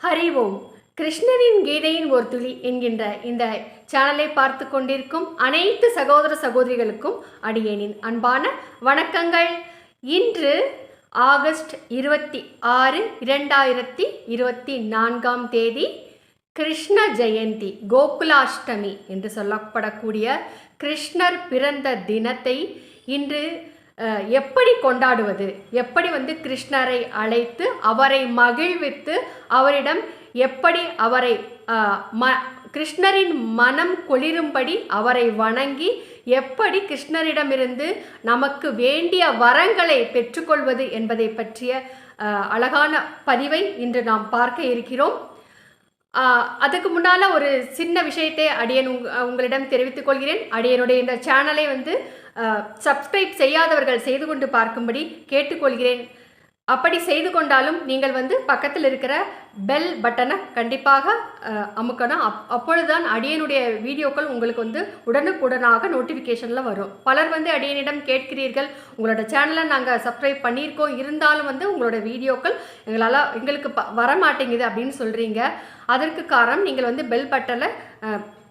ஹரி ஓம். கிருஷ்ணனின் கீதையின் ஒரு துளி என்கின்ற இந்த சேனலை பார்த்து கொண்டிருக்கும் அனைத்து சகோதர சகோதரிகளுக்கும் அடியேனின் அன்பான வணக்கங்கள். இன்று ஆகஸ்ட் இருபத்தி ஆறு இரண்டாயிரத்தி இருபத்தி நான்காம் தேதி கிருஷ்ண ஜெயந்தி கோகுலாஷ்டமி என்று சொல்லப்படக்கூடிய கிருஷ்ணர் பிறந்த தினத்தை இன்று எப்படி கொண்டாடுவது? எப்படி வந்து கிருஷ்ணரை அழைத்து அவரை மகிழ்வித்து அவரிடம் எப்படி அவரை ம கிருஷ்ணரின் மனம் குளிரும்படி அவரை வணங்கி எப்படி கிருஷ்ணரிடமிருந்து நமக்கு வேண்டிய வரங்களை பெற்றுக்கொள்வது என்பதை பற்றிய அழகான பதிவை இன்று நாம் பார்க்க இருக்கிறோம். அதுக்கு முன்னால் ஒரு சின்ன விஷயத்தை அடியன் உங் உங்களிடம் தெரிவித்துக் கொள்கிறேன். அடியனுடைய இந்த சேனலை வந்து சப்ஸ்கிரைப் செய்யாதவர்கள் செய்து கொண்டு பார்க்கும்படி கேட்டுக்கொள்கிறேன். அப்படி செய்து கொண்டாலும் நீங்கள் வந்து பக்கத்தில் இருக்கிற பெல் பட்டனை கண்டிப்பாக அமுக்கணும். அப் அப்பொழுதுதான் அடியனுடைய வீடியோக்கள் உங்களுக்கு வந்து உடனுக்குடனாக நோட்டிஃபிகேஷனில் வரும். பலர் வந்து அடியனிடம் கேட்கிறீர்கள் உங்களோட சேனலை நாங்கள் சப்ஸ்கிரைப் பண்ணியிருக்கோம். இருந்தாலும் வந்து உங்களோட வீடியோக்கள் எங்களால் எங்களுக்கு ப வர மாட்டேங்குது அப்படின்னு சொல்கிறீங்க அதற்கு காரணம் நீங்கள் வந்து பெல் பட்டனை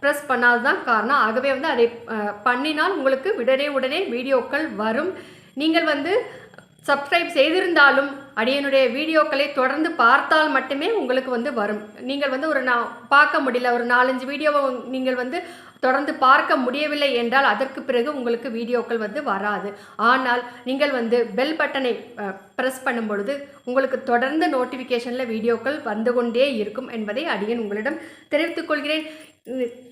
ப்ரெஸ் பண்ணாது தான் காரணம். ஆகவே வந்து அதை பண்ணினால் உங்களுக்கு உடனே உடனே வீடியோக்கள் வரும். நீங்கள் வந்து சப்ஸ்கிரைப் செய்திருந்தாலும் அடியனுடைய வீடியோக்களை தொடர்ந்து பார்த்தால் மட்டுமே உங்களுக்கு வந்து வரும். நீங்கள் வந்து ஒரு நான் பார்க்க முடியல. ஒரு நாலஞ்சு வீடியோவை நீங்கள் வந்து தொடர்ந்து பார்க்க முடியவில்லை என்றால் அதற்கு பிறகு உங்களுக்கு வீடியோக்கள் வந்து வராது. ஆனால் நீங்கள் வந்து பெல் பட்டனை ப்ரெஸ் பண்ணும் பொழுது உங்களுக்கு தொடர்ந்து நோட்டிஃபிகேஷனில் வீடியோக்கள் வந்து கொண்டே இருக்கும் என்பதை அடியன் உங்களிடம் தெரிவித்துக் கொள்கிறேன்.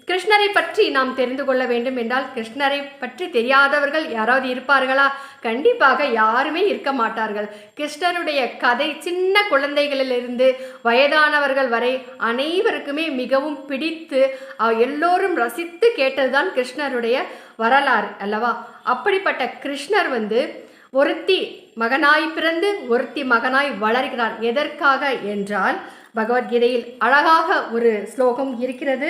கிருஷ்ணரை பற்றி நாம் தெரிந்து கொள்ள வேண்டும் என்றால் கிருஷ்ணரை பற்றி தெரியாதவர்கள் யாராவது இருப்பார்களா? கண்டிப்பாக யாருமே இருக்க மாட்டார்கள். கிருஷ்ணருடைய கதை சின்ன குழந்தைகளிலிருந்து வயதானவர்கள் வரை அனைவருக்குமே மிகவும் பிடித்து எல்லோரும் ரசித்து கேட்டதுதான் கிருஷ்ணருடைய வரலாறு அல்லவா? அப்படிப்பட்ட கிருஷ்ணர் வந்து ஒருத்தி மகனாய் பிறந்து ஒருத்தி மகனாய் வளர்கிறார். எதற்காக என்றால் பகவத்கீதையில் அழகாக ஒரு ஸ்லோகம் இருக்கிறது.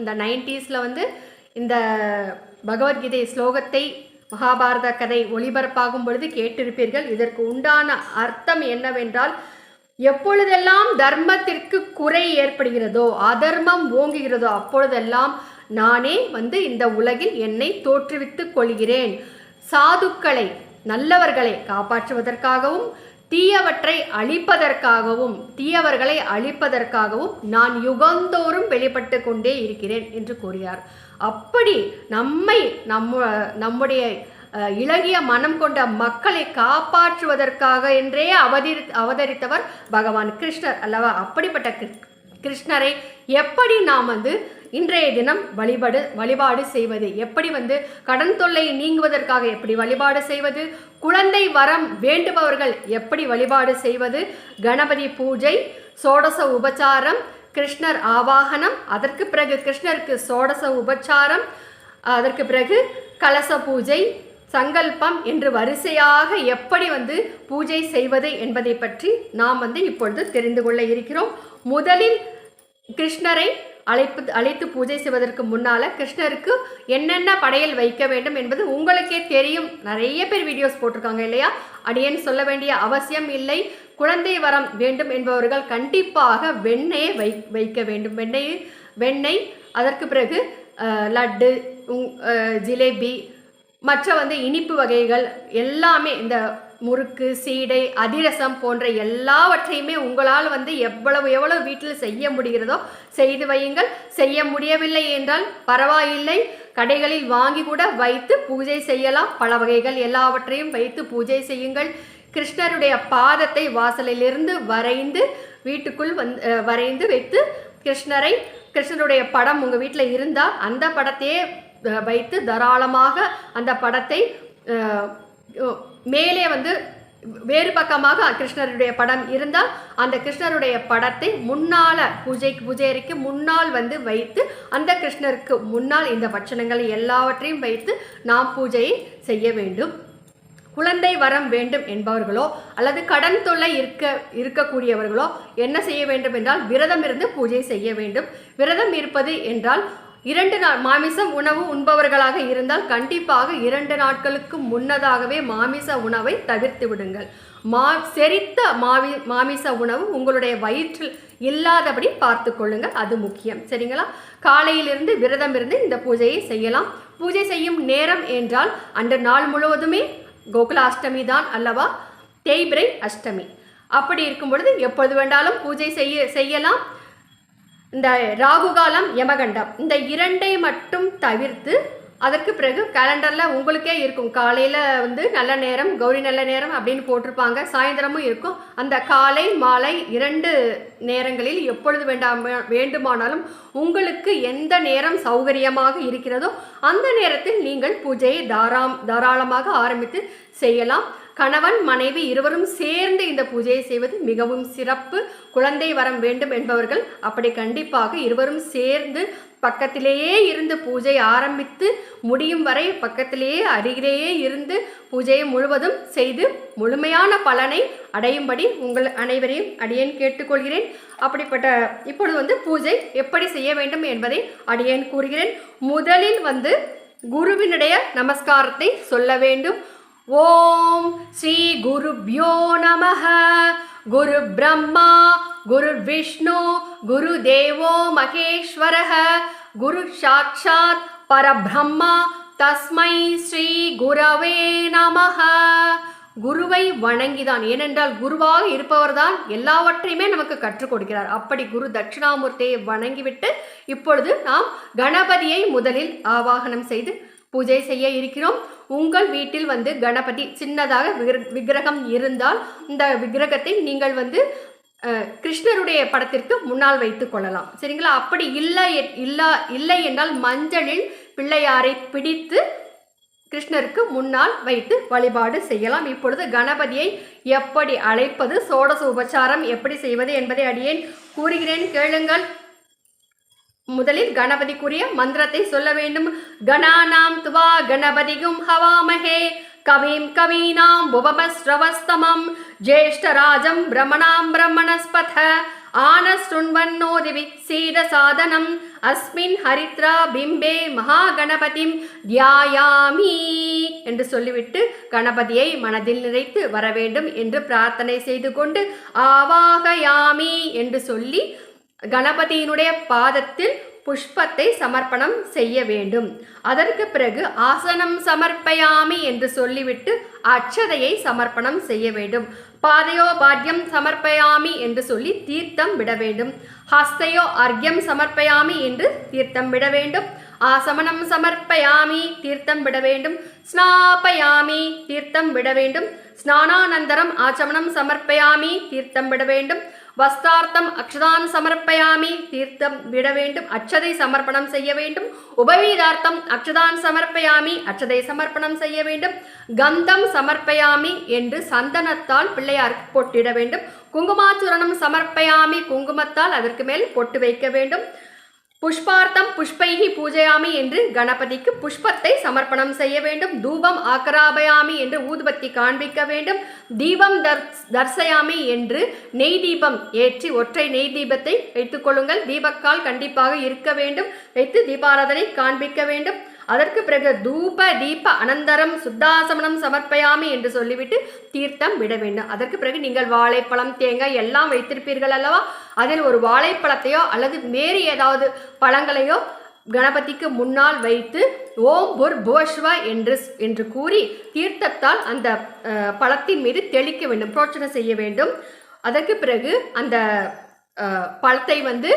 இந்த நைன்டிஸில் வந்து இந்த பகவத்கீதை ஸ்லோகத்தை மகாபாரத கதை ஒளிபரப்பாகும் பொழுது கேட்டிருப்பீர்கள். இதற்கு உண்டான அர்த்தம் என்னவென்றால் எப்பொழுதெல்லாம் தர்மத்திற்கு குறை ஏற்படுகிறதோ அதர்மம் ஓங்குகிறதோ அப்பொழுதெல்லாம் நானே வந்து இந்த உலகில் என்னை தோற்றுவித்துக் கொள்கிறேன். சாதுக்களை நல்லவர்களை காப்பாற்றுவதற்காகவும் தீயவற்றை அழிப்பதற்காகவும் தீயவர்களை அழிப்பதற்காகவும் நான் யுகந்தோறும் வெளிப்பட்டு கொண்டே இருக்கிறேன் என்று கூறினார். அப்படி நம்மை நம்ம நம்முடைய இளகிய மனம் கொண்ட மக்களை காப்பாற்றுவதற்காக என்றே அவதி அவதரித்தவர் பகவான் கிருஷ்ணர் அல்லவா? அப்படிப்பட்ட கிருஷ்ணரை எப்படி நாம் வந்து இன்றைய தினம் வழிபாடு வழிபாடு செய்வது. எப்படி வந்து கடன் தொல்லை நீங்குவதற்காக எப்படி வழிபாடு செய்வது? குழந்தை வரம் வேண்டுபவர்கள் எப்படி வழிபாடு செய்வது? கணபதி பூஜை சோடச உபச்சாரம் கிருஷ்ணர் ஆவாகனம் அதற்கு பிறகு கிருஷ்ணருக்கு சோடச உபச்சாரம் அதற்கு பிறகு கலச பூஜை சங்கல்பம் என்று வரிசையாக எப்படி வந்து பூஜை செய்வது என்பதை பற்றி நாம் வந்து இப்பொழுது தெரிந்து கொள்ள இருக்கிறோம். முதலில் கிருஷ்ணரை அழைப்பு அழைத்து பூஜை செய்வதற்கு முன்னால் கிருஷ்ணருக்கு என்னென்ன படையல் வைக்க வேண்டும் என்பது உங்களுக்கே தெரியும். நிறைய பேர் வீடியோஸ் போட்டிருக்காங்க இல்லையா? அடியேன்னு சொல்ல வேண்டிய அவசியம் இல்லை. குழந்தை வரம் வேண்டும் என்பவர்கள் கண்டிப்பாக வெண்ணெயை வை வைக்க வேண்டும். வெண்ணெய் வெண்ணெய் அதற்கு பிறகு லட்டு உங்- ஜிலேபி மற்ற வந்து இனிப்பு வகைகள் எல்லாமே இந்த முறுக்கு சீடை அதிரசம் போன்ற எல்லாவற்றையுமே உங்களால் வந்து எவ்வளவு எவ்வளவு வீட்டில் செய்ய முடிகிறதோ செய்து வையுங்கள். செய்ய முடியவில்லை என்றால் பரவாயில்லை. கடைகளில் வாங்கி கூட வைத்து பூஜை செய்யலாம். பல வகைகள் எல்லாவற்றையும் வைத்து பூஜை செய்யுங்கள். கிருஷ்ணருடைய பாதத்தை வாசலிலிருந்து வரைந்து வீட்டுக்குள் வந்து வரைந்து வைத்து கிருஷ்ணரை கிருஷ்ணருடைய படம் உங்கள் வீட்டில் இருந்தால் அந்த படத்தையே வைத்து தாராளமாக அந்த படத்தை மேலே வந்து வேறு பக்கமாக கிருஷ்ணருடைய படம் இருந்தால் அந்த கிருஷ்ணருடைய படத்தை முன்னால பூஜைக்கு பூஜையறைக்கு முன்னால் வந்து வைத்து அந்த கிருஷ்ணருக்கு முன்னால் இந்த வச்சனங்களை எல்லாவற்றையும் வைத்து நாம் பூஜையை செய்ய வேண்டும். குழந்தை வரம் வேண்டும் என்பவர்களோ அல்லது கடன் தொல்லை இருக்க இருக்கக்கூடியவர்களோ என்ன செய்ய வேண்டும் என்றால் விரதம் இருந்து பூஜை செய்ய வேண்டும். விரதம் இருப்பது என்றால் இரண்டு நாள் மாமிசம் உணவு உண்பவர்களாக இருந்தால் கண்டிப்பாக இரண்டு நாட்களுக்கு முன்னதாகவே மாமிச உணவை தவிர்த்து விடுங்கள். மா செரித்த மாவி மாமிச உணவு உங்களுடைய வயிற்றில் இல்லாதபடி பார்த்து கொள்ளுங்கள். அது முக்கியம். சரிங்களா? காலையிலிருந்து விரதம் இருந்து இந்த பூஜையை செய்யலாம். பூஜை செய்யும் நேரம் என்றால் அன்று நாள் முழுவதுமே கோகுல அஷ்டமி தான் அல்லவா? தேய்பிரை அஷ்டமி. அப்படி இருக்கும் பொழுது எப்பொழுது வேண்டாலும் பூஜை செய்ய செய்யலாம். இந்த ராகுகாலம் யமகண்டம். இந்த இரண்டை மட்டும் தவிர்த்து அதற்கு பிறகு கேலண்டரில் உங்களுக்கே இருக்கும். காலையில் வந்து நல்ல நேரம் கௌரி நல்ல நேரம் அப்படின்னு போட்டிருப்பாங்க. சாயந்தரமும் இருக்கும். அந்த காலை மாலை இரண்டு நேரங்களில் எப்பொழுது வேண்டாம் வேண்டுமானாலும் உங்களுக்கு எந்த நேரம் சௌகரியமாக இருக்கிறதோ அந்த நேரத்தில் நீங்கள் பூஜையை தாராம் தாராளமாக ஆரம்பித்து செய்யலாம். கணவன் மனைவி இருவரும் சேர்ந்து இந்த பூஜையை செய்வது மிகவும் சிறப்பு. குழந்தை வரம் வேண்டும் என்பவர்கள் அப்படி கண்டிப்பாக இருவரும் சேர்ந்து பக்கத்திலேயே இருந்து பூஜை ஆரம்பித்து முடியும் வரை பக்கத்திலேயே அருகிலேயே இருந்து பூஜையை முழுவதும் செய்து முழுமையான பலனை அடையும்படி உங்கள் அனைவரையும் அடியேன் கேட்டுக்கொள்கிறேன். அப்படிப்பட்ட இப்பொழுது வந்து பூஜை எப்படி செய்ய வேண்டும் என்பதை அடியேன் கூறுகிறேன். முதலில் வந்து குருவினுடைய நமஸ்காரத்தை சொல்ல வேண்டும். ஓம் ஸ்ரீ குருப்யோ நம குரு பிரம்மா குரு விஷ்ணு குரு தேவோ மகேஸ்வர குரு சாட்சாத் பரபிரம்மா தஸ்மை ஸ்ரீ குரவே நம குருவை வணங்கிதான். ஏனென்றால் குருவாக இருப்பவர்தான் எல்லாவற்றையுமே நமக்கு கற்றுக் கொடுக்கிறார். அப்படி குரு தட்சிணாமூர்த்தியை வணங்கிவிட்டு இப்பொழுது நாம் கணபதியை முதலில் ஆவாகனம் செய்து பூஜை செய்ய இருக்கிறோம். உங்கள் வீட்டில் வந்து கணபதி சின்னதாக விக்கிரகம் இருந்தால் இந்த விக்கிரகத்தை நீங்கள் வந்து கிருஷ்ணருடைய படத்திற்கு முன்னால் வைத்து கொள்ளலாம். சரிங்களா? அப்படி இல்லை இல்லா இல்லை என்றால் மஞ்சளில் பிள்ளையாரை பிடித்து கிருஷ்ணருக்கு முன்னால் வைத்து வழிபாடு செய்யலாம். இப்பொழுது கணபதியை எப்படி அழைப்பது சோடச உபச்சாரம் எப்படி செய்வது என்பதை அடியேன் கூறுகிறேன். கேளுங்கள். முதலில் கணபதிக்குரிய மந்திரத்தை சொல்ல வேண்டும். கணானாம் துவா கணபதிகும் ஹவாமஹே. கவிம் கவீனாம் புவமஸ்ரவஸ்தமம் ஜேஷ்டராஜம் பிரமணாம் பிரம்மணஸ்பத ஆனஸ்ருண்வன்னோதிவி சீதசாதனம். அஸ்மின் ஹரித்ரா பிம்பே மகாகணபதிம். தியாயாமி என்று சொல்லிவிட்டு கணபதியை மனதில் நிறைத்து வர வேண்டும் என்று பிரார்த்தனை செய்து கொண்டு ஆவாகயாமி என்று சொல்லி கணபதியினுடைய பாதத்தில் புஷ்பத்தை சமர்ப்பணம் செய்ய வேண்டும். அதற்கு பிறகு ஆசனம் சமர்ப்பயாமி என்று சொல்லிவிட்டு அச்சதையை சமர்ப்பணம் செய்ய வேண்டும். பாதையோ பாட்யம் சமர்ப்பயாமி என்று சொல்லி தீர்த்தம் விட வேண்டும். ஹஸ்தையோ அர்க்யம் சமர்ப்பயாமி என்று தீர்த்தம் விட வேண்டும். ஆசமனம் சமர்ப்பயாமி தீர்த்தம் விட வேண்டும். ஸ்நாபயாமி தீர்த்தம் விட வேண்டும். ஸ்நானானந்தரம் ஆச்சமனம் சமர்ப்பயாமி தீர்த்தம் விட வேண்டும். வஸ்தார்த்தம் அக்ஷதான் சமர்ப்பயாமி தீர்த்தம் விட வேண்டும் அச்சதை சமர்ப்பணம் செய்ய வேண்டும். உபவீதார்த்தம் அக்ஷதான் சமர்ப்பயாமி அச்சதை சமர்ப்பணம் செய்ய வேண்டும். கந்தம் சமர்ப்பயாமி என்று சந்தனத்தால் பிள்ளையாருக்கு பொட்டிட வேண்டும். குங்குமாச்சுரணம் சமர்ப்பயாமி குங்குமத்தால் அதற்கு மேல் பொட்டு வைக்க வேண்டும். புஷ்பார்த்தம் புஷ்பைகி பூஜையாமி என்று கணபதிக்கு புஷ்பத்தை சமர்ப்பணம் செய்ய வேண்டும். தூபம் ஆக்கராபயாமி என்று ஊதுபத்தி காண்பிக்க வேண்டும். தீபம் தர்சயாமி என்று நெய் தீபம் ஏற்றி ஒற்றை நெய் தீபத்தை வைத்துக் கொள்ளுங்கள். தீபக்கால் கண்டிப்பாக இருக்க வேண்டும். வைத்து தீபாராதனை காண்பிக்க வேண்டும். அதற்கு பிறகு தூப தீப அனந்தரம் சுத்தாசமனம் சமர்ப்பயாமி என்று சொல்லிவிட்டு தீர்த்தம் விட வேண்டும். அதற்கு பிறகு நீங்கள் வாழைப்பழம் தேங்காய் எல்லாம் வைத்திருப்பீர்கள் அல்லவா? அதில் ஒரு வாழைப்பழத்தையோ அல்லது வேறு ஏதாவது பழங்களையோ கணபதிக்கு முன்னால் வைத்து ஓம் புர் புவஸ்வ என்று என்று கூறி தீர்த்தத்தால் அந்த பழத்தின் மீது தெளிக்க வேண்டும் புரோச்சனை செய்ய வேண்டும். அதற்கு பிறகு அந்த பழத்தை வந்து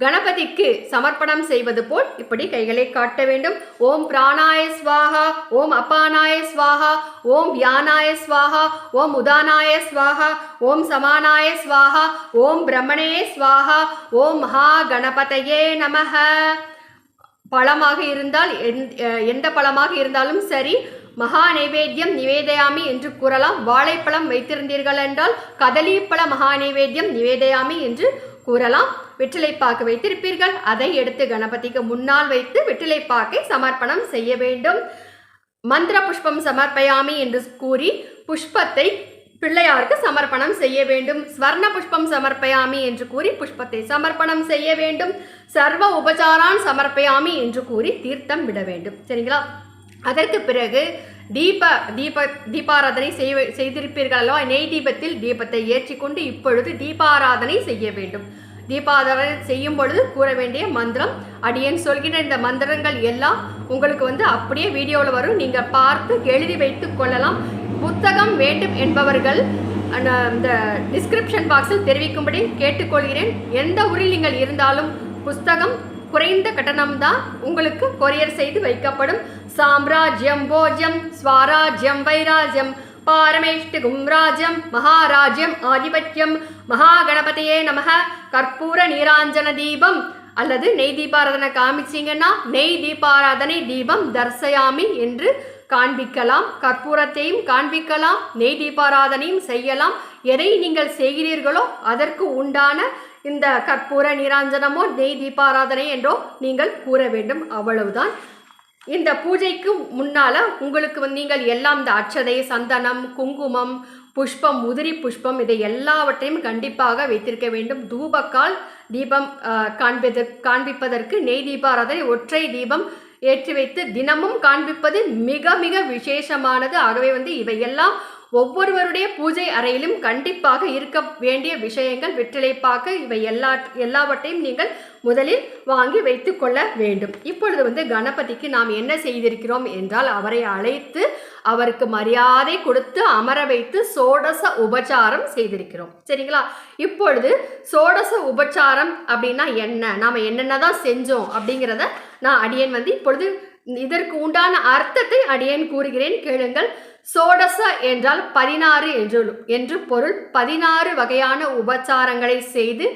கணபதிக்கு சமர்ப்பணம் செய்வது போல் இப்படி கைகளை காட்ட வேண்டும். ஓம் பிராணாய ஸ்வாஹா ஓம் அப்பானாய ஸ்வாகா ஓம் வியானாய ஸ்வாஹா ஓம் உதானாய ஸ்வாகா ஓம் சமானாய ஸ்வாஹா ஓம் பிரம்மணே ஸ்வாஹா ஓம் மகா கணபதையே நமக. பழமாக இருந்தால் எந்- எந்த பழமாக இருந்தாலும் சரி மகா நைவேத்தியம் நிவேதயாமி என்று கூறலாம். வாழைப்பழம் வைத்திருந்தீர்கள் என்றால் கதலிப்பழ மகா நைவேத்தியம் நிவேதயாமி என்று கூறலாம். வெற்றிலைப்பாக்கு வைத்திருப்பீர்கள். அதை எடுத்து கணபதிக்கு முன்னால் வைத்து வெற்றிலைப்பாக்கை சமர்ப்பணம் செய்ய வேண்டும். மந்திர புஷ்பம் சமர்ப்பயாமி என்று கூறி புஷ்பத்தை பிள்ளையாருக்கு சமர்ப்பணம் செய்ய வேண்டும். ஸ்வர்ண புஷ்பம் சமர்ப்பயாமி என்று கூறி புஷ்பத்தை சமர்ப்பணம் செய்ய வேண்டும். சர்வ உபசாரான் சமர்ப்பயாமி என்று கூறி தீர்த்தம் விட வேண்டும். சரிங்களா? அதற்கு பிறகு தீப தீப தீபாராதனை செய்வ செய்திருப்பீர்கள் அல்லவா? நெய் தீபத்தில் தீபத்தை ஏற்றிக்கொண்டு இப்பொழுது தீபாராதனை செய்ய வேண்டும். தீபாராதனை செய்யும் பொழுது கூற வேண்டிய மந்திரம். அடியேன் சொல்கிற இந்த மந்திரங்கள் எல்லாம் உங்களுக்கு வந்து அப்படியே வீடியோவில் வரும். நீங்கள் பார்த்து எழுதி வைத்து கொள்ளலாம். புத்தகம் வேண்டும் என்பவர்கள் அந்த இந்த டிஸ்கிரிப்ஷன் பாக்ஸில் தெரிவிக்கும்படி கேட்டுக்கொள்கிறேன். எந்த ஊரில் நீங்கள் இருந்தாலும் புஸ்தகம் குறைந்த கட்டணம் தான் உங்களுக்கு கொரியர் செய்து வைக்கப்படும். சாம்ராஜ்யம் போஜ்யம் ஸ்வராஜ்யம் வைராஜ்யம் பாரமேஷ்டிகும் ராஜ்யம் மகாராஜ்யம் ஆதிபத்தியம் மகாகணபதியே நமக கற்பூர நீராஞ்சன தீபம் அல்லது நெய் தீபாராதனை காமிச்சிங்கன்னா நெய் தீபாராதனை தீபம் தர்சயாமி என்று காண்பிக்கலாம். கற்பூரத்தையும் காண்பிக்கலாம் நெய் தீபாராதனையும் செய்யலாம். எதை நீங்கள் செய்கிறீர்களோ அதற்கு உண்டான இந்த கற்பூர நீராஞ்சனமோ நெய் தீபாராதனை என்றோ நீங்கள் கூற வேண்டும். அவ்வளவுதான். இந்த பூஜைக்கு முன்னால் உங்களுக்கு வந்து நீங்கள் எல்லாம் இந்த அச்சதை சந்தனம் குங்குமம் புஷ்பம் உதிரி புஷ்பம் இதை எல்லாவற்றையும் கண்டிப்பாக வைத்திருக்க வேண்டும். தூபக்கால் தீபம் காண்பது காண்பிப்பதற்கு நெய் தீபாராதனை ஒற்றை தீபம் ஏற்றி வைத்து தினமும் காண்பிப்பது மிக மிக விசேஷமானது. ஆகவே வந்து இவையெல்லாம் ஒவ்வொருவருடைய பூஜை அறையிலும் கண்டிப்பாக இருக்க வேண்டிய விஷயங்கள் வெற்றிலைப்பாக்க இவை எல்லா எல்லாவற்றையும் நீங்கள் முதலில் வாங்கி வைத்து கொள்ள வேண்டும். இப்பொழுது வந்து கணபதிக்கு நாம் என்ன செய்திருக்கிறோம் என்றால் அவரை அழைத்து அவருக்கு மரியாதை கொடுத்து அமர வைத்து சோடச உபச்சாரம் செய்திருக்கிறோம். சரிங்களா? இப்பொழுது சோடச உபச்சாரம் அப்படின்னா என்ன? நாம் என்னென்ன தான் செஞ்சோம் அப்படிங்கிறத நான் அடியன் வந்து இப்பொழுது இதற்கு உண்டான அர்த்தத்தை அடியேன் கூறுகிறேன். கேளுங்கள். சோடச என்றால் பதினாறு என்று என்று பொருள். பதினாறு வகையான உபச்சாரங்களை செய்து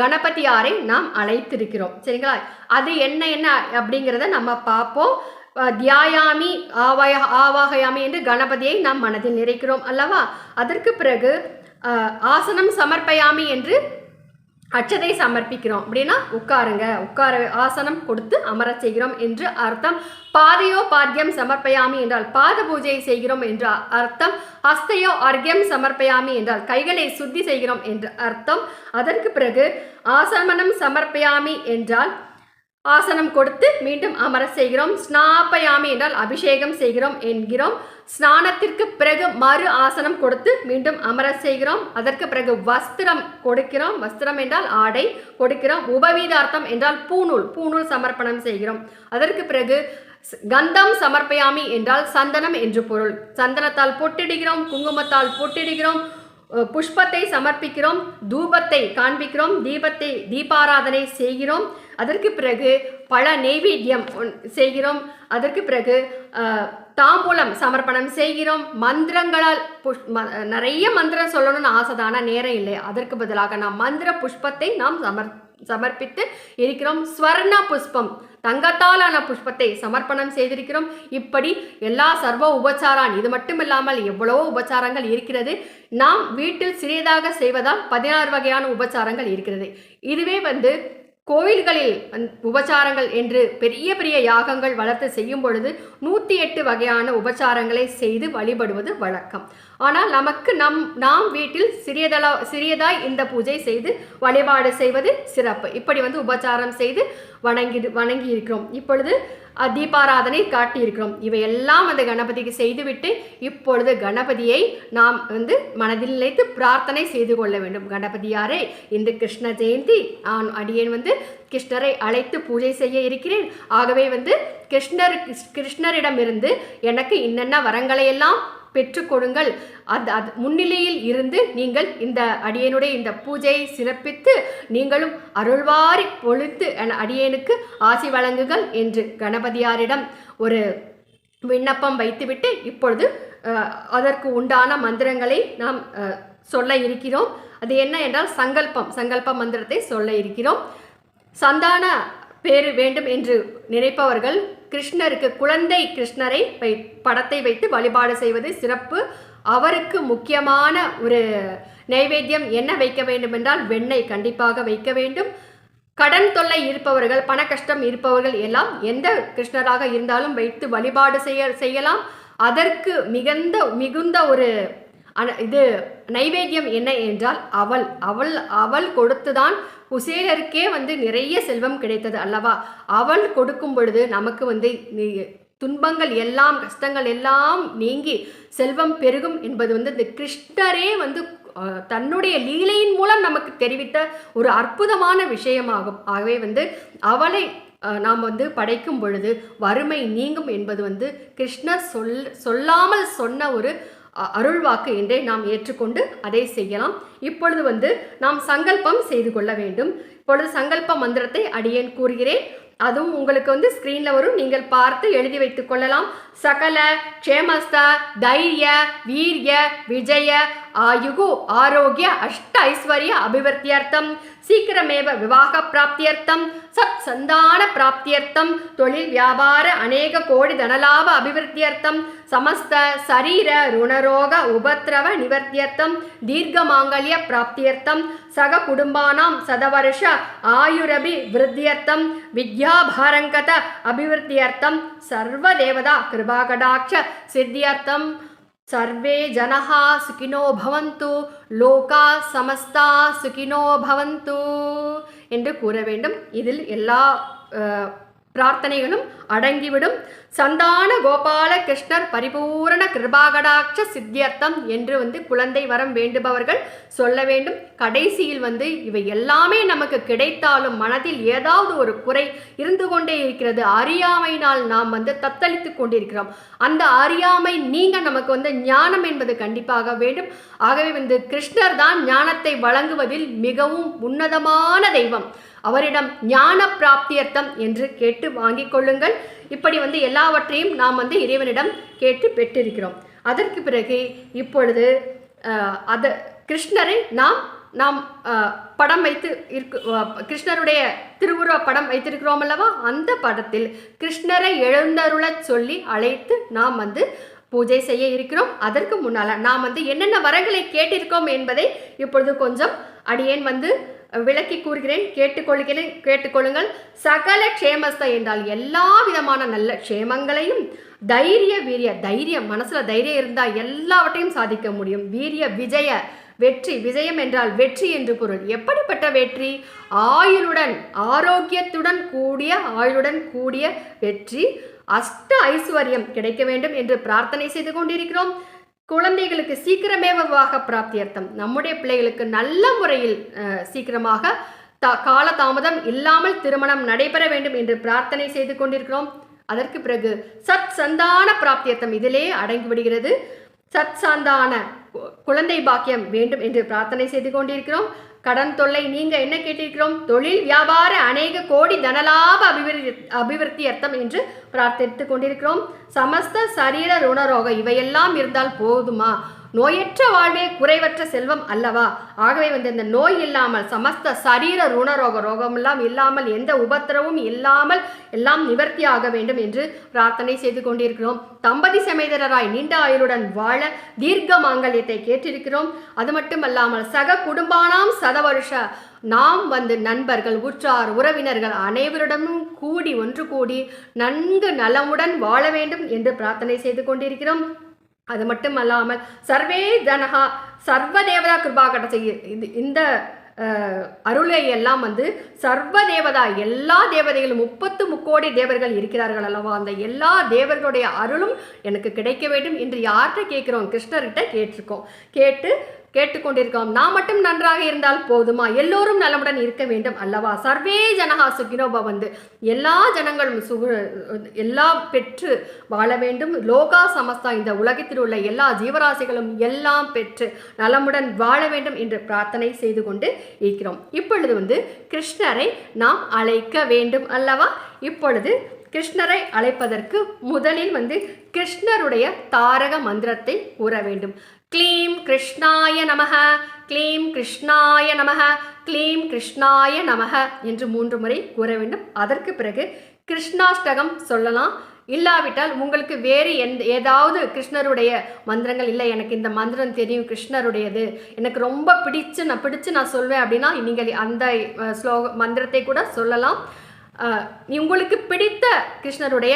கணபதியாரை நாம் அழைத்திருக்கிறோம். சரிங்களா? அது என்ன என்ன அப்படிங்கிறத நம்ம பார்ப்போம். தியாயாமி ஆவாய ஆவாகயாமி என்று கணபதியை நாம் மனதில் நிறைக்கிறோம் அல்லவா? அதற்கு பிறகு ஆசனம் சமர்ப்பயாமி என்று அச்சதை சமர்ப்பிக்கிறோம். அப்படின்னா உட்காருங்க. உட்கார ஆசனம் கொடுத்து அமரச் செய்கிறோம் என்று அர்த்தம். பாதையோ பாத்தியம் சமர்ப்பயாமி என்றால் பாத பூஜையை செய்கிறோம் என்று அர்த்தம். ஹஸ்தையோ அர்க்கியம் சமர்ப்பயாமி என்றால் கைகளை சுத்தி செய்கிறோம் என்று அர்த்தம். அதற்கு பிறகு ஆசமனம் சமர்ப்பயாமி என்றால் ஆசனம் கொடுத்து மீண்டும் அமர செய்கிறோம். ஸ்நாபயாமி என்றால் அபிஷேகம் செய்கிறோம் என்கிறோம். ஸ்நானத்திற்கு பிறகு மறு ஆசனம் கொடுத்து மீண்டும் அமர செய்கிறோம். அதற்கு பிறகு வஸ்திரம் கொடுக்கிறோம். வஸ்திரம் என்றால் ஆடை கொடுக்கிறோம். உபவீதார்த்தம் என்றால் பூநூல் பூநூல் சமர்ப்பணம் செய்கிறோம். அதற்கு பிறகு கந்தம் சமர்ப்பயாமி என்றால் சந்தனம் என்று பொருள். சந்தனத்தால் பொட்டிடுகிறோம் குங்குமத்தால் பொட்டிடுகிறோம் புஷ்பத்தை சமர்ப்பிக்கிறோம் தூபத்தை காண்பிக்கிறோம் தீபத்தை தீபாராதனை செய்கிறோம். அதற்கு பிறகு பல நெய்வேத்தியம் ஒன்- செய்கிறோம். அதற்கு பிறகு தாம்பூலம் சமர்ப்பணம் செய்கிறோம். மந்திரங்களால் புஷ் ம- நிறைய மந்திரம் சொல்லணும்னு ஆசைதான? ஆனால் நேரம் இல்லை. அதற்கு பதிலாக நாம் மந்திர புஷ்பத்தை நாம் சமர் சமர்ப்பித்து இருக்கிறோம். ஸ்வர்ண புஷ்பம். தங்கத்தாலான புஷ்பத்தை சமர்ப்பணம் செய்திருக்கிறோம். இப்படி எல்லா சர்வ உபச்சாரான் இது மட்டும் இல்லாமல் எவ்வளவோ உபச்சாரங்கள் இருக்கிறது. நாம் வீட்டில் சிறியதாக செய்வதால் பதினாறு வகையான உபச்சாரங்கள் இருக்கிறது. இதுவே வந்து கோயில்களில் உபச்சாரங்கள் என்று பெரிய பெரிய யாகங்கள் வளர்த்து செய்யும் பொழுது நூற்றி எட்டு வகையான உபச்சாரங்களை செய்து வழிபடுவது வழக்கம். ஆனால் நமக்கு நம் நாம் வீட்டில் சிறியதள சிறியதாய் இந்த பூஜை செய்து வழிபாடு செய்வது சிறப்பு. இப்படி வந்து உபச்சாரம் செய்து வணங்கி வணங்கி இருக்கிறோம் இப்பொழுது தீபாராதனை காட்டியிருக்கிறோம். இவையெல்லாம் அந்த கணபதிக்கு செய்துவிட்டு இப்பொழுது கணபதியை நாம் வந்து மனதில் நினைத்து பிரார்த்தனை செய்து கொள்ள வேண்டும். கணபதியாரே இந்த கிருஷ்ண ஜெயந்தி. நான் அடியேன் வந்து கிருஷ்ணரை அழைத்து பூஜை செய்ய இருக்கிறேன். ஆகவே வந்து கிருஷ்ணர் கிருஷ்ணரிடமிருந்து எனக்கு இன்னென்ன வரங்களையெல்லாம் கொடுங்கள். அது அது முன்னிலையில் இருந்து நீங்கள் இந்த அடியனுடைய இந்த பூஜையை சிறப்பித்து நீங்களும் அருள்வாரி பொழித்து என் ஆசி வழங்குங்கள் என்று கணபதியாரிடம் ஒரு விண்ணப்பம் வைத்துவிட்டு இப்பொழுது அதற்கு உண்டான மந்திரங்களை நாம் சொல்ல இருக்கிறோம். அது என்ன என்றால் சங்கல்பம் சங்கல்ப மந்திரத்தை சொல்ல இருக்கிறோம். சந்தான பேறு வேண்டும் என்று நினைப்பவர்கள் கிருஷ்ணருக்கு குழந்தை கிருஷ்ணரை வை படத்தை வைத்து வழிபாடு செய்வது சிறப்பு. அவருக்கு முக்கியமான ஒரு நைவேத்தியம் என்ன வைக்க வேண்டும் என்றால் வெண்ணெய் கண்டிப்பாக வைக்க வேண்டும். கடன் தொல்லை இருப்பவர்கள் பண கஷ்டம் இருப்பவர்கள் எல்லாம் எந்த கிருஷ்ணராக இருந்தாலும் வைத்து வழிபாடு செய்ய செய்யலாம். அதற்கு மிகுந்த மிகுந்த ஒரு இது நைவேத்தியம் என்ன என்றால் அவள் அவள் அவள் கொடுத்துதான் குசேலருக்கே வந்து நிறைய செல்வம் கிடைத்தது அல்லவா? அவள் கொடுக்கும் பொழுது நமக்கு வந்து துன்பங்கள் எல்லாம் கஷ்டங்கள் எல்லாம் நீங்கி செல்வம் பெருகும் என்பது வந்து இந்த கிருஷ்ணரே வந்து தன்னுடைய லீலையின் மூலம் நமக்கு தெரிவித்த ஒரு அற்புதமான விஷயமாகும். ஆகவே வந்து அவளை நாம் வந்து படைக்கும் பொழுது வறுமை நீங்கும் என்பது வந்து கிருஷ்ணர் சொல் சொல்லாமல் சொன்ன ஒரு அருள்வாக்கு என்றே நாம் ஏற்றுக்கொண்டு அதை செய்யலாம். இப்பொழுது வந்து நாம் சங்கல்பம் செய்து கொள்ள வேண்டும். இப்பொழுது சங்கல்ப மந்திரத்தை அடியேன் கூறுகிறேன். அதுவும் உங்களுக்கு வந்து ஸ்க்ரீனில் வரும். நீங்கள் பார்த்து எழுதி வைத்துக் கொள்ளலாம். சகல க்ஷேமஸ்த தைரிய வீரிய விஜய ஆயுகு ஆரோக்கிய அஷ்ட ஐஸ்வர்ய அபிவிருத்தியார்த்தம். சீக்கிரமேவ விவாக பிராப்தியர்த்தம் சத் சந்தான பிராப்தியர்த்தம் தொழில் வியாபார அநேக கோடி தனலாப அபிவிருத்தியர்த்தம் சமஸ்த சரீர ருணரோக உபத்ரவ நிவர்த்தியர்த்தம் தீர்க்க மாங்கல்ய பிராப்தியர்த்தம் சக குடும்பானாம் சதவருஷ ஆயுரபி விருத்தியர்த்தம் வித்யாபாரங்கத அபிவிருத்தியர்த்தம் சர்வதேவதா கிருபாகடாட்ச சித்தியர்த்தம். சர்வே ஜனஹா சுகினோ பவந்து லோகா சமஸ்தா சுகினோ பவந்து என்று கூற வேண்டும். இதில் எல்லா பிரார்த்தனைகளும் அடங்கிவிடும். சந்தான கோபால கிருஷ்ணர் பரிபூரண கிருபாகடாட்ச சித்தியர்த்தம் என்று வந்து குழந்தை வரம் வேண்டுபவர்கள் சொல்ல வேண்டும். கடைசியில் வந்து இவை எல்லாமே நமக்கு கிடைத்தாலும் மனதில் ஏதாவது ஒரு குறை இருந்து கொண்டே இருக்கிறது. அறியாமையினால் நாம் வந்து தத்தளித்து கொண்டிருக்கிறோம். அந்த அறியாமை நீங்க நமக்கு வந்து ஞானம் என்பது கண்டிப்பாக வேண்டும். ஆகவே வந்து கிருஷ்ணர் தான் ஞானத்தை வழங்குவதில் மிகவும் உன்னதமான தெய்வம். அவரிடம் ஞான பிராப்தியர்த்தம் என்று கேட்டு வாங்கிக் கொள்ளுங்கள். இப்படி வந்து எல்லாவற்றையும் நாம் வந்து இறைவனிடம் கேட்டு பெற்றிருக்கிறோம். அதற்கு பிறகு இப்பொழுது அஹ், அத கிருஷ்ணரை நாம் நாம் படம் வைத்து இருக்கு கிருஷ்ணருடைய திருவுருவ படம் வைத்திருக்கிறோம் அல்லவா? அந்த படத்தில் கிருஷ்ணரை எழுந்தருளச் சொல்லி அழைத்து நாம் வந்து பூஜை செய்ய இருக்கிறோம். அதற்கு முன்னால் நாம் வந்து என்னென்ன வரங்களை கேட்டிருக்கோம் என்பதை இப்பொழுது கொஞ்சம் அடியேன் வந்து விளக்கி கூறுகிறேன் கேட்டுக்கொள்கிறேன் கேட்டுக்கொள்ளுங்கள். சகல க்ஷேமஸ்த என்றால் எல்லா விதமான நல்ல க்ஷேமங்களையும் தைரிய வீரிய தைரியம் மனசில் தைரியம் இருந்தால் எல்லாவற்றையும் சாதிக்க முடியும். வீரிய விஜய வெற்றி விஜயம் என்றால் வெற்றி என்று பொருள். எப்படிப்பட்ட வெற்றி? ஆயுளுடன் ஆரோக்கியத்துடன் கூடிய ஆயுளுடன் கூடிய வெற்றி. அஷ்ட ஐஸ்வர்யம் கிடைக்க வேண்டும் என்று பிரார்த்தனை செய்து கொண்டிருக்கிறோம். குழந்தைகளுக்கு சீக்கிரமே விவாக பிராப்தியர்த்தம். நம்முடைய பிள்ளைகளுக்கு நல்ல முறையில் சீக்கிரமாக த கால தாமதம் இல்லாமல் திருமணம் நடைபெற வேண்டும் என்று பிரார்த்தனை செய்து கொண்டிருக்கிறோம். அதற்கு பிறகு சத் சந்தான பிராப்தியர்த்தம் இதிலே அடங்கிவிடுகிறது சத் சந்தான கு- குழந்தை பாக்கியம் வேண்டும் என்று பிரார்த்தனை செய்து கொண்டிருக்கிறோம். கடன் தொல்லை நீங்க என்ன கேட்டிருக்கிறோம்? தொழில் வியாபார அநேக கோடி தனலாப அபிவிருத்தி அபிவிருத்தி அர்த்தம் என்று பிரார்த்தித்துக் கொண்டிருக்கிறோம். சமஸ்த சரீர ருணரோக இவையெல்லாம் இருந்தால் போதுமா? நோயற்ற வாழ்வே குறைவற்ற செல்வம் அல்லவா? ஆகவே வந்து இந்த நோய் இல்லாமல் சமஸ்த சரீர ருணரோக ரோகமெல்லாம் இல்லாமல் எந்த உபத்திரவும் இல்லாமல் எல்லாம் நிவர்த்தியாக வேண்டும் என்று பிரார்த்தனை செய்து கொண்டிருக்கிறோம். தம்பதி சமேதரராய் நீண்ட ஆயுளுடன் வாழ தீர்க்க மாங்கல்யத்தை கேட்டிருக்கிறோம். அது மட்டுமல்லாமல் சக குடும்பானாம் சதவருஷ நாம் வந்து நண்பர்கள் உற்றார் உறவினர்கள் அனைவரிடமும் கூடி ஒன்று கூடி நன்கு நலமுடன் வாழ வேண்டும் என்று பிரார்த்தனை செய்து கொண்டிருக்கிறோம். அது மட்டும் அல்லாமல் சர்வே ஜனகா சர்வ தேவதா கிருபாகட இது இந்த அருளை எல்லாம் வந்து சர்வ தேவதா எல்லா தேவதைகளும் முப்பத்து முக்கோடி தேவர்கள் இருக்கிறார்கள் அல்லவா? அந்த எல்லா தேவர்களுடைய அருளும் எனக்கு கிடைக்க வேண்டும் என்று யார்கிட்ட கேட்குறோம்? கிருஷ்ணர்கிட்ட கேட்டிருக்கோம். கேட்டு கேட்டுக்கொண்டிருக்கோம் நான் மட்டும் நன்றாக இருந்தால் போதுமா? எல்லோரும் நலமுடன் இருக்க வேண்டும் அல்லவா? சர்வே ஜனகா சுகினோப வந்து எல்லா ஜனங்களும் சுகு எல்லாம் பெற்று வாழ வேண்டும். லோகா சமஸ்தா இந்த உலகத்தில் உள்ள எல்லா ஜீவராசிகளும் எல்லாம் பெற்று நலமுடன் வாழ வேண்டும் என்று பிரார்த்தனை செய்து கொண்டு இருக்கிறோம். இப்பொழுது வந்து கிருஷ்ணரை நாம் அழைக்க வேண்டும் அல்லவா? இப்பொழுது கிருஷ்ணரை அழைப்பதற்கு முதலில் வந்து கிருஷ்ணருடைய தாரக மந்திரத்தை கூற வேண்டும். க்ளீம் கிருஷ்ணாய நமக க்ளீம் கிருஷ்ணாய நமக க்ளீம் கிருஷ்ணாய நமக என்று மூன்று முறை கூற வேண்டும். அதற்கு பிறகு கிருஷ்ணாஷ்டகம் சொல்லலாம். இல்லாவிட்டால் உங்களுக்கு வேறு எந்த ஏதாவது கிருஷ்ணருடைய மந்திரங்கள் இல்லை. எனக்கு இந்த மந்திரம் தெரியும் கிருஷ்ணருடையது. எனக்கு ரொம்ப பிடிச்சு நான் பிடிச்சு நான் சொல்வேன் அப்படின்னா நீங்கள் அந்த ஸ்லோக மந்திரத்தை கூட சொல்லலாம். உங்களுக்கு பிடித்த கிருஷ்ணருடைய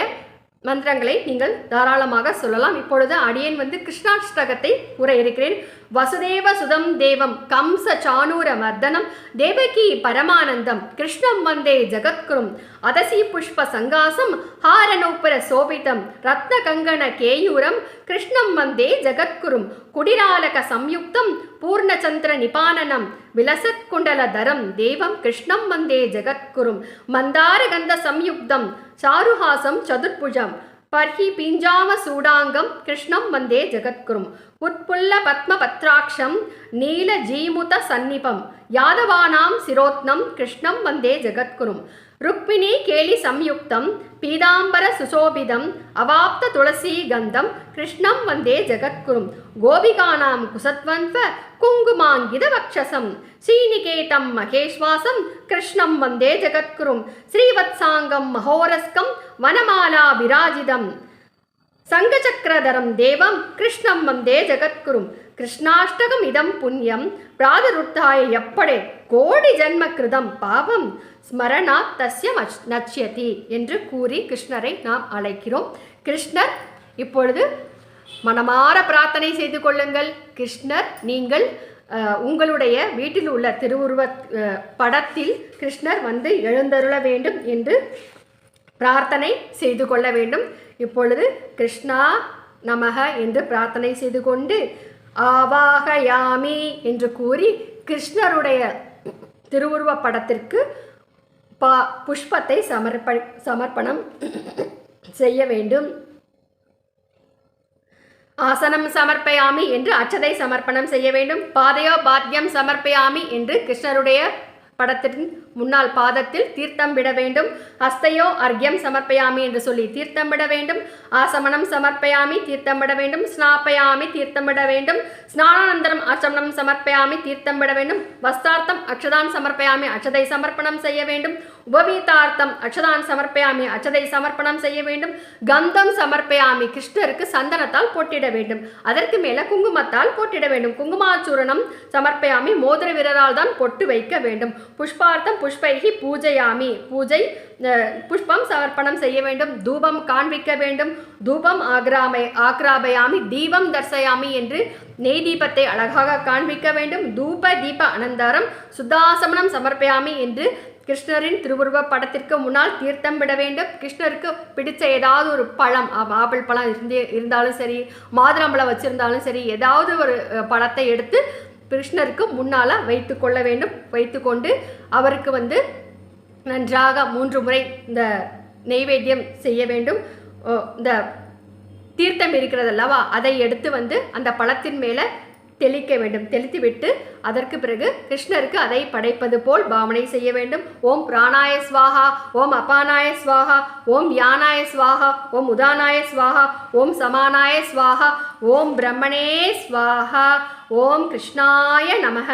மந்திரங்களை நீங்கள் தாராளமாக சொல்லலாம். இப்பொழுது அடியேன் வந்து கிருஷ்ணாஷ்டகத்தை கூற இருக்கிறேன். வசுதேவ சுதம் தேவம் கம்ச சானூர மர்தனம் தேவகி பரமானந்தம் கிருஷ்ணம் வந்தே ஜகத்குரும் அதசி புஷ்ப சங்காசம் ஹாரநூபுர சோபிதம் ரத்ன கங்கண கேயூரம் கிருஷ்ணம் வந்தே ஜகத்குரும் குடிராலக சம்யுக்தம் பூர்ணச்சந்திர நிபானனம் விலசத் குண்டலதரம் தேவம் கிருஷ்ணம் வந்தே ஜகத்குரும் மந்தார கந்த சம்யுக்தம் சாருஹாசம் சதுர்புஜம் பர்ஹி பீஞ்சாம சூடாங்கம் கிருஷ்ணம் வந்தே ஜெகத்குரும். உட்புல்ல பத்ம பத்ராட்சம் நீல ஜீமுத சந்நிபம். யாதவானாம் சிரோத்னம் கிருஷ்ணம் வந்தே ஜெகத்குரும். ருக்மிணி கேலி சம்யுக்தம் பீதாம்பர சுசோபிதம் அவாப்த துளசி கந்தம் கிருஷ்ணம் வந்தே ஜெகத்குரும் கோபிகானாம் குசத்வன்வ குங்குமாங்கித வக்ஷசம் ஸ்ரீநிகேதம் மகேஷ்வாசம் கிருஷ்ணம் வந்தே ஜெகத்குரும் ஸ்ரீவத்சாங்கம் மகோரஸ்கம் வனமாலா விராஜிதம் சங்கச்சக்கரதரம் தேவம் கிருஷ்ணம் வந்தே ஜெகத்குரும் கிருஷ்ணாஷ்டகம் இதம் புண்ணியம் பிராதருத்தாய எப்படே கோடி ஜன்ம கிருதம் பாவம். ஸ்மரணா தஸ்ய மச் நச்சியதி என்று கூறி கிருஷ்ணரை நாம் அழைக்கிறோம். கிருஷ்ணர் இப்பொழுது மனமாற பிரார்த்தனை செய்து கொள்ளுங்கள். கிருஷ்ணர் நீங்கள் உங்களுடைய வீட்டில் உள்ள திருவுருவ படத்தில் கிருஷ்ணர் வந்து எழுந்தருள வேண்டும் என்று பிரார்த்தனை செய்து கொள்ள வேண்டும். இப்பொழுது கிருஷ்ணா நமக என்று பிரார்த்தனை செய்து கொண்டு ஆவாகயாமி என்று கூறி கிருஷ்ணருடைய திருவுருவ படத்திற்கு பா புஷ்பத்தை சமர்ப்ப சமர்ப்பணம் செய்ய வேண்டும். ஆசனம் சமர்ப்பயாமி என்று அச்சதை சமர்ப்பணம் செய்ய வேண்டும். பாதையோ பாத்தியம் சமர்ப்பயாமி என்று கிருஷ்ணருடைய படத்தின் முன்னால் பாதத்தில் தீர்த்தம் விட வேண்டும். ஹஸ்தையோ அர்க்யம் சமர்ப்பயாமி என்று சொல்லி தீர்த்தம் விட வேண்டும். ஆசமனம் சமர்ப்பயாமி தீர்த்தம் விட வேண்டும். ஸ்நாப்பயாமி தீர்த்தம் விட வேண்டும். ஸ்நானானந்தரம் ஆச்சமனம் சமர்ப்பயாமி தீர்த்தம் விட வேண்டும். வஸ்தார்த்தம் அக்ஷதான் சமர்ப்பயாமி அச்சதை சமர்ப்பணம் செய்ய வேண்டும். உபவீதார்த்தம் அக்ஷதான் சமர்ப்பயாமி அச்சதை சமர்ப்பணம் செய்ய வேண்டும். கந்தம் சமர்ப்பயாமி கிருஷ்ணருக்கு சந்தனத்தால் போட்டிட வேண்டும். அதற்கு மேல குங்குமத்தால் போட்டிட வேண்டும். குங்குமாச்சூரணம் சமர்ப்பயாமி மோதிர வீரரால் தான் பொட்டு வைக்க வேண்டும். புஷ்பார்த்தம் புஷ்பைகி பூஜையாமி. பூஜை புஷ்பம் சமர்ப்பணம் செய்ய வேண்டும். தூபம் காண்பிக்க வேண்டும். தூபம் ஆக்ராமை ஆக்ராபயாமி தீபம் தர்சயாமி என்று நெய் தீபத்தை அழகாக காண்பிக்க வேண்டும். தூப தீப அனந்தரம் சுத்தாசமனம் சமர்ப்பயாமி என்று கிருஷ்ணரின் திருவுருவ படத்திற்கு முன்னால் தீர்த்தம் விட வேண்டும். கிருஷ்ணருக்கு பிடித்த ஏதாவது ஒரு பழம் ஆ- ஆப்பிள் பழம் இருந்தே இருந்தாலும் சரி மாதுளம்பழம் வச்சிருந்தாலும் சரி ஏதாவது ஒரு பழத்தை எடுத்து கிருஷ்ணருக்கு முன்னால் வைத்து கொள்ள வேண்டும். வைத்துக்கொண்டு அவருக்கு வந்து நன்றாக மூன்று முறை இந்த நெய்வேத்தியம் செய்ய வேண்டும். இந்த தீர்த்தம் இருக்கிறது அல்லவா அதை எடுத்து வந்து அந்த பழத்தின் மேலே தெளிக்க வேண்டும் தெளித்துவிட்டு அதற்கு பிறகு கிருஷ்ணருக்கு அதை படைப்பது போல் பாவனை செய்ய வேண்டும். ஓம் பிராணாய ஸ்வாஹா ஓம் அபானாய ஸ்வாஹா ஓம் யானாய சுவாகா ஓம் உதானாய சுவாகா ஓம் சமானாய ஸ்வாஹா ஓம் பிரம்மணே ஸ்வாகா ஓம் கிருஷ்ணாய நமக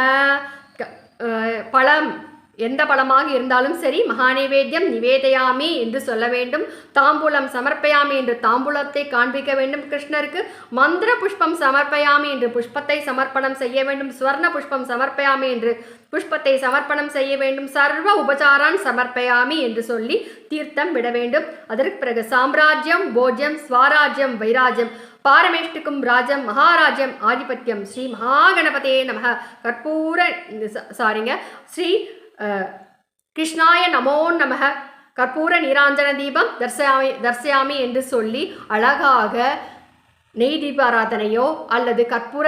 பழம். எந்த பழமாக இருந்தாலும் சரி மகாநைவேத்தியம் நிவேதயாமி என்று சொல்ல வேண்டும். தாம்பூலம் சமர்ப்பயாமி என்று தாம்பூலத்தை காண்பிக்க வேண்டும் கிருஷ்ணருக்கு. மந்திர புஷ்பம் சமர்ப்பயாமி என்று புஷ்பத்தை சமர்ப்பணம் செய்ய வேண்டும். ஸ்வர்ண புஷ்பம் சமர்ப்பயாமி என்று புஷ்பத்தை சமர்ப்பணம் செய்ய வேண்டும். சர்வ உபசாரான் சமர்ப்பயாமி என்று சொல்லி தீர்த்தம் விட வேண்டும். அதற்கு பிறகு சாம்ராஜ்யம் போஜ்யம் ஸ்வராஜ்யம் வைராஜ்யம் பாரமேஷ்டுக்கும் ராஜம் மகாராஜ்யம் ஆதிபத்தியம் ஸ்ரீ மகாகணபதே நமக. கற்பூர ச- சாரிங்க ஸ்ரீ கிருஷ்ணாய நமோ நமக கற்பூர நீராஞ்சன தீபம் தர்சயாமி தர்சயாமி என்று சொல்லி அழகாக நெய் தீபாராதனையோ அல்லது கற்பூர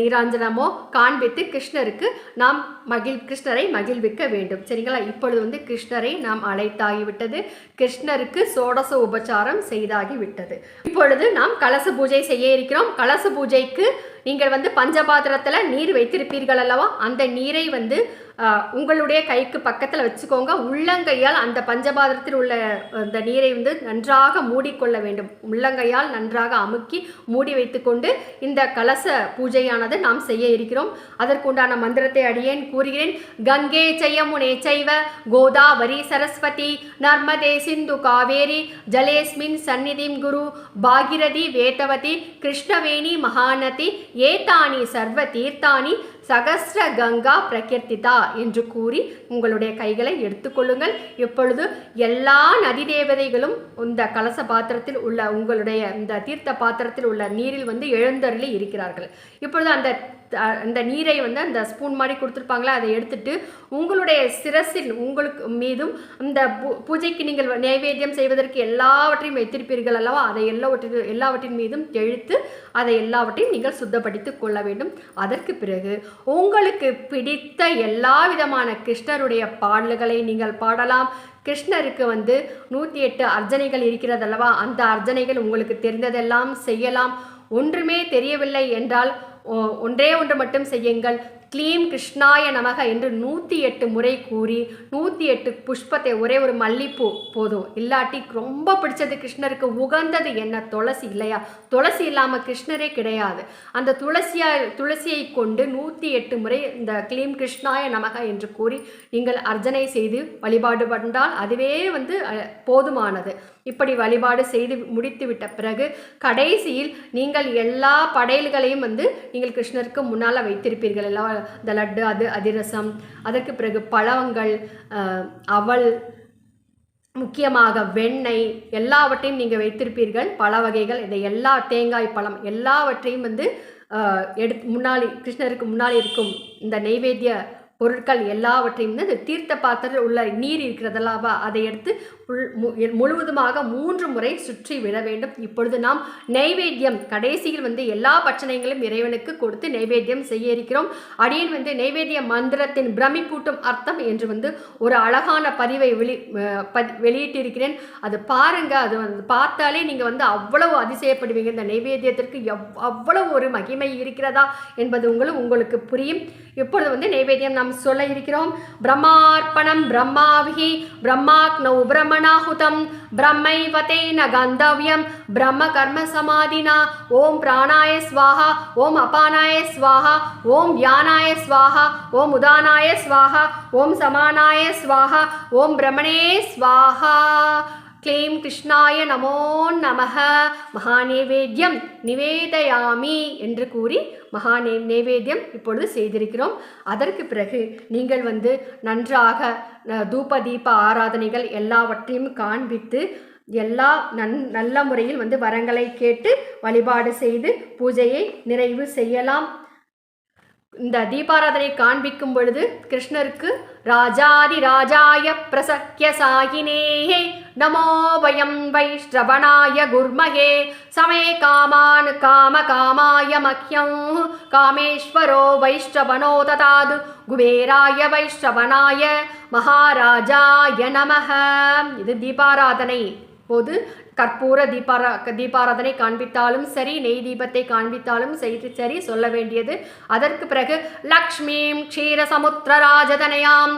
நீராஞ்சனமோ காண்பித்து கிருஷ்ணருக்கு நாம் மகிழ் கிருஷ்ணரை மகிழ்விக்க வேண்டும். சரிங்களா? இப்பொழுது வந்து கிருஷ்ணரை நாம் அழைத்தாகிவிட்டது. கிருஷ்ணருக்கு சோடச உபச்சாரம் செய்தாகிவிட்டது. இப்பொழுது நாம் கலச பூஜை செய்ய இருக்கிறோம். கலச பூஜைக்கு நீங்கள் வந்து பஞ்சபாத்திரத்தில் நீர் வைத்திருப்பீர்கள் அல்லவா? அந்த நீரை வந்து உங்களுடைய கைக்கு பக்கத்தில் வச்சுக்கோங்க. உள்ளங்கையால் அந்த பஞ்சபாதத்தில் உள்ள அந்த நீரை வந்து நன்றாக மூடிக்கொள்ள வேண்டும். உள்ளங்கையால் நன்றாக அமுக்கி மூடி வைத்துக்கொண்டு இந்த கலச பூஜையானது நாம் செய்ய இருக்கிறோம். அதற்குண்டான மந்திரத்தை அடியேன் கூறுகிறேன். கங்கே செய்யமுனே செய்வ கோதாவரி சரஸ்வதி நர்மதே சிந்து காவேரி ஜலேஸ்மின் சந்நிதிம் குரு பாகிரதி வேதவதி கிருஷ்ணவேணி மகாநதி ஏதானி சர்வ தீர்த்தானி சகஸ்ர கங்கா பிரகீர்த்திதா என்று கூறி உங்களுடைய கைகளை எடுத்துக்கொள்ளுங்கள் இப்பொழுது எல்லா நதி தேவதைகளும் இந்த கலச பாத்திரத்தில் உள்ள உங்களுடைய இந்த தீர்த்த பாத்திரத்தில் உள்ள நீரில் வந்து எழுந்தருளி இருக்கிறார்கள். இப்பொழுது அந்த அந்த நீரை வந்து அந்த ஸ்பூன் மாதிரி கொடுத்துருப்பாங்களா அதை எடுத்துட்டு உங்களுடைய சிரசில் உங்களுக்கு மீதும் அந்த பூ- பூஜைக்கு நீங்கள் நைவேத்தியம் செய்வதற்கு எல்லாவற்றையும் வைத்திருப்பீர்கள் அல்லவா? அதை எல்லாவற்றின் எல்லாவற்றின் மீதும் எழுத்து அதை எல்லாவற்றையும் நீங்கள் சுத்தப்படுத்திக் கொள்ள வேண்டும். அதற்கு பிறகு உங்களுக்கு பிடித்த எல்லா விதமான கிருஷ்ணருடைய பாடல்களை நீங்கள் பாடலாம். கிருஷ்ணருக்கு வந்து நூற்றி எட்டு அர்ச்சனைகள் இருக்கிறது அல்லவா? அந்த அர்ச்சனைகள் உங்களுக்கு தெரிந்ததெல்லாம் செய்யலாம். ஒன்றுமே தெரியவில்லை என்றால் ஒன்றே ஒன்று மட்டும் செய்யுங்கள். க்ளீம் கிருஷ்ணாய நமக என்று நூற்றி எட்டு முறை கூறி நூற்றி எட்டு புஷ்பத்தை ஒரே ஒரு மல்லிப்பூ போதும். இல்லாட்டி ரொம்ப பிடிச்சது கிருஷ்ணருக்கு உகந்தது என்ன? துளசி இல்லையா? துளசி இல்லாமல் கிருஷ்ணரே கிடையாது. அந்த துளசியா துளசியை கொண்டு நூற்றி எட்டு முறை இந்த க்ளீம் கிருஷ்ணாய நமக என்று கூறி நீங்கள் அர்ச்சனை செய்து வழிபாடு பண்ணால் அதுவே வந்து போதுமானது. இப்படி வழிபாடு செய்து முடித்துவிட்ட பிறகு கடைசியில் நீங்கள் எல்லா படையல்களையும் வந்து நீங்கள் கிருஷ்ணருக்கு முன்னால் வைத்திருப்பீர்கள். எல்லாம் இந்த லட்டு அது அதிரசம் அதற்கு பிறகு பழங்கள் அவள் அவல் முக்கியமாக வெண்ணெய் எல்லாவற்றையும் நீங்கள் வைத்திருப்பீர்கள். பல வகைகள் இந்த எல்லா தேங்காய் பழம் எல்லாவற்றையும் வந்து எடுத்து முன்னாடி கிருஷ்ணருக்கு முன்னால் இருக்கும் இந்த நெய்வேத்திய பொருட்கள் எல்லாவற்றையும் வந்து இந்த தீர்த்த பாத்திரத்தில் உள்ள நீர் இருக்கிறதெல்லாம் அதை எடுத்து முழுவதுமாக மூன்று முறை சுற்றி விட வேண்டும். இப்பொழுது நாம் நைவேத்தியம் கடைசியில் வந்து எல்லா பட்சணைகளும் இறைவனுக்கு கொடுத்து நைவேத்தியம் செய்ய இருக்கிறோம் அடியன் வந்து நைவேத்திய மந்திரத்தின் பிரமிப்பூட்டும் அர்த்தம் என்று வந்து ஒரு அழகான பதிவை வெளி பதி வெளியிட்டிருக்கிறேன். அது பாருங்க அது வந்து பார்த்தாலே நீங்கள் வந்து அவ்வளவு அதிசயப்படுவீங்க. இந்த நைவேத்தியத்திற்கு எவ் அவ்வளவு ஒரு மகிமை இருக்கிறதா என்பது உங்களும் உங்களுக்கு புரியும். இப்பொழுது வந்து நைவேத்தியம் நாம் சொல்ல இருக்கிறோம். பிரம்மார்ப்பணம் பிரம்மாவிகி பிரம்மாக்னௌ பிரம்மணாஹுதம் பிரம்மைவதேன கந்தவ்யம் பிரம்ம கர்ம சமாதினா ஓம் பிராணாய ஸ்வாஹா ஓம் அபானாய ஸ்வாஹா ஓம் வியானாய ஸ்வாஹா ஓம் உதானாய ஸ்வாஹா ஓம் சமானாய ஸ்வாஹா ஓம் பிரம்மணே ஸ்வாஹா க்ளீம் கிருஷ்ணாய நமோ நமக மகாநேவேத்யம் நிவேதயாமி என்று கூறி மகாநே நேவேத்தியம் இப்பொழுது செய்திருக்கிறோம். அதற்கு பிறகு நீங்கள் வந்து நன்றாக தூப தீப ஆராதனைகள் எல்லாவற்றையும் காண்பித்து எல்லா நன் நல்ல முறையில் வந்து வரங்களை கேட்டு வழிபாடு செய்து பூஜையை நிறைவு செய்யலாம். இந்த தீபாராதனை காண்பிக்கும் பொழுது கிருஷ்ணருக்கு ராஜாதி ராஜாய பிரசக்கிய சாயினேஹே நமோ வயம் வைஷ்ரவணாய குர்மகே சமே காமான் காம காமாய மஹ்யம் காமேஸ்வரோ வைஷ்ரவணோ ததாது குபேராய வைஷ்ரவணாய மகாராஜாய நமக இது தீபாராதனை. போது கற்பூர தீபாரா தீபாராதனை காண்பித்தாலும் சரி நெய் தீபத்தை காண்பித்தாலும் சரி சரி சொல்ல வேண்டியது. அதற்கு பிறகு லக்ஷ்மீம் க்ஷீர சமுத்திர ராஜதனையாம்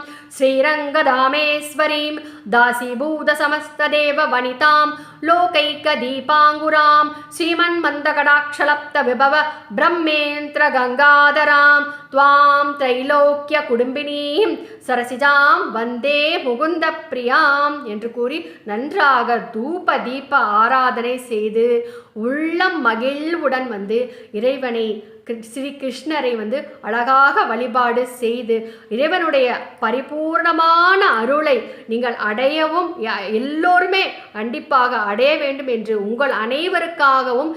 சமஸ்ததேவ வனிதாம் லோகைக்க தீபாங்குராம் ஸ்ரீமன் மந்தகடாட்சலப்த விபவ பிரம்மேந்திர கங்காதராம் துவாம் திரைலோக்கிய குடும்பினீம் சரசிஜாம் வந்தே முகுந்த பிரியாம் என்று கூறி நன்றாக தூப தீப ஆராதனை செய்து உள்ளம் மகிழ்வுடன் வந்து இறைவனை ஸ்ரீ கிருஷ்ணரை வந்து அழகாக வழிபாடு செய்து இறைவனுடைய பரிபூர்ணமான அருளை நீங்கள் அடையவும் எல்லோருமே கண்டிப்பாக அடைய வேண்டும் என்று உங்கள் அனைவருக்காகவும்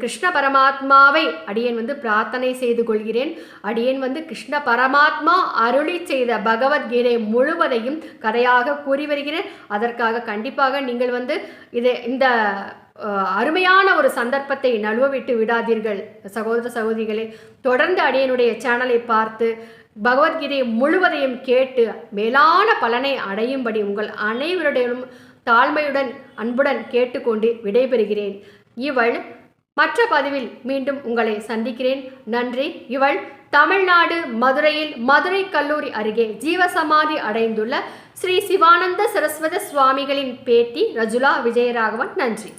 கிருஷ்ண பரமாத்மாவை அடியேன் வந்து பிரார்த்தனை செய்து கொள்கிறேன். அடியேன் வந்து கிருஷ்ண பரமாத்மா அருளி செய்த பகவத்கீதை முழுவதையும் கதையாக கூறி வருகிறேன். அதற்காக கண்டிப்பாக நீங்கள் வந்து இதை இந்த அருமையான ஒரு சந்தர்ப்பத்தை நழுவ விட்டு விடாதீர்கள். சகோதர சகோதரிகளே தொடர்ந்து அடியனுடைய சேனலை பார்த்து பகவத்கீதை முழுவதையும் கேட்டு மேலான பலனை அடையும்படி உங்கள் அனைவருடையும் தாழ்மையுடன் அன்புடன் கேட்டுக்கொண்டு விடைபெறுகிறேன். இவள் மற்ற பதிவில் மீண்டும் உங்களை சந்திக்கிறேன். நன்றி. இவள் தமிழ்நாடு மதுரையில் மதுரை கல்லூரி அருகே ஜீவசமாதி அடைந்துள்ள ஸ்ரீ சிவானந்த சரஸ்வத சுவாமிகளின் பேத்தி ரஜுலா விஜயராகவன். நன்றி.